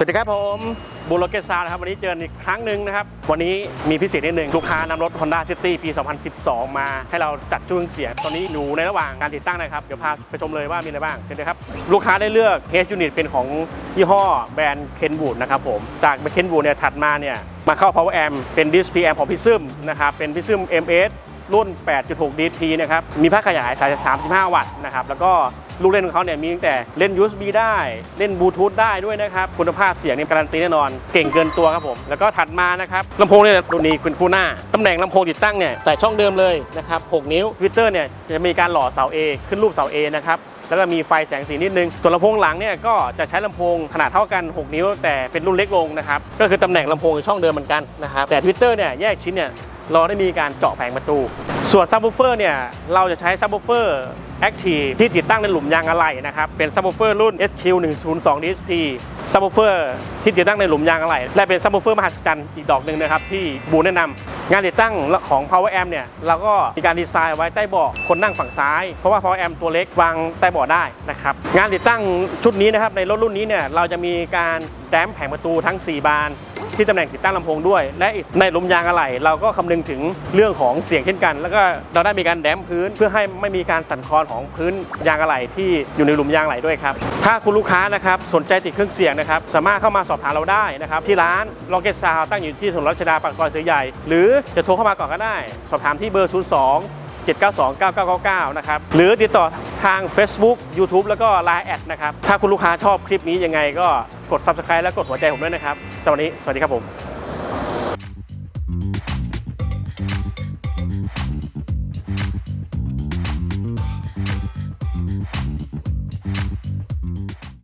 สวัสดีครับผมบูโรเกตซานะครับวันนี้เจออีกครั้งหนึ่งนะครับ วันนี้มีพิเศษนิดหนึ่งลูกค้านำรถ Honda City ปี 2012 มา ให้เราจัดจุ้งเสียง ตอนนี้อยู่ในระหว่างการติดตั้งนะครับ เดี๋ยวพาไปชมเลยว่ามีอะไรบ้างเห็นไหมครับ ลูกค้าได้เลือก H Unit เป็นของยี่ห้อแบรนด์ Kenwood นะครับผม จาก Kenwood เนี่ยถัดมาเนี่ยมาเข้า Power Amp เป็น Disc PM ของ Prism นะครับเป็น Prism MS รุ่น 8.6 DT นะครับ มีภาคขยายสาย 35 วัตต์นะครับ แล้วก็ลูกเล่นของเขาเนี่ยมีตั้งแต่เล่น USB ได้ เล่นบลูทูธได้ด้วยนะครับ คุณภาพเสียงนี่การันตีแน่นอน เก่งเกินตัวครับผม แล้วก็ถัดมานะครับลำโพงเนี่ยตัวนี้คุณคู่หน้า ตำแหน่งลำโพงติดตั้งเนี่ยใส่ช่องเดิมเลยนะครับ 6 นิ้ววิเตอร์เนี่ยจะมีการหล่อเสา A ขึ้นรูปเสา A นะครับแล้วก็มีไฟแสงสีนิดนึง ส่วนลำโพงหลังเนี่ยก็จะใช้ลำโพงขนาดเท่ากัน 6 นิ้ว แต่เป็นรุ่นเล็กลงนะครับ ก็คือตำแหน่งลำโพงช่องเดิมเหมือนกันนะครับ แต่ทวิตเตอร์เนี่ยแยกชิ้นเนี่ย เราได้มีการเจาะแผงประตู ส่วนซับ w ูเฟอร์เนี่ย เราจะใช้ซับ w ูเฟอร์แอคทีฟที่ติดตั้งในหลุมยางอะไหล่นะครับ เป็นซับ w ูเฟอร์รุ่น SQ102 DSP ซับ w ูเฟอร์ที่ติดตั้งในหลุมยางอะไหล่และเป็นซับ w ูเฟอร์มหัศจรรย์อีกดอกหนึ่งนะครับที่บูแนะนำงานติดตั้งของ Power Amp เนี่ยเราก็มีการดีไซน์ไว้ใต้เบาะคนนั่งฝั่งซ้าย เพราะว่า Power Amp ตัวเล็กวางใต้เบาะได้นะครับงานติดตั้งชุดนี้นะครับในรถรุ่นนี้เนี่ยเราจะมีการแดมแผงประตูทั้ง 4 บาน ที่ตำแหน่งติดตั้งลำโพงด้วย และในหลุมยางอะไหล่เราก็คำนึงถึงเรื่องของเสียงเช่นกัน แล้วก็เราได้มีการแดมพื้น เพื่อให้ไม่มีการสั่นคลอนของพื้นยางอะไหล่ที่อยู่ในหลุมยางอะไหล่ด้วยครับถ้าคุณลูกค้านะครับสนใจติดเครื่องเสียงนะครับสามารถเข้ามาสอบถามเราได้นะครับที่ร้าน Rocket Sound ตั้งอยู่ที่ถนนรัชดาปากซอยเสือใหญ่ หรือจะโทรเข้ามาก่อนก็ได้ สอบถามที่เบอร์ 02 792 9999 นะครับ หรือติดต่อทาง Facebook YouTube แล้วก็ Line แอดนะครับ ถ้าคุณลูกค้าชอบคลิปนี้ยังไงก็ กด Subscribe และกดหัวใจผมด้วยนะครับสำหรับวันนี้ สวัสดีครับผม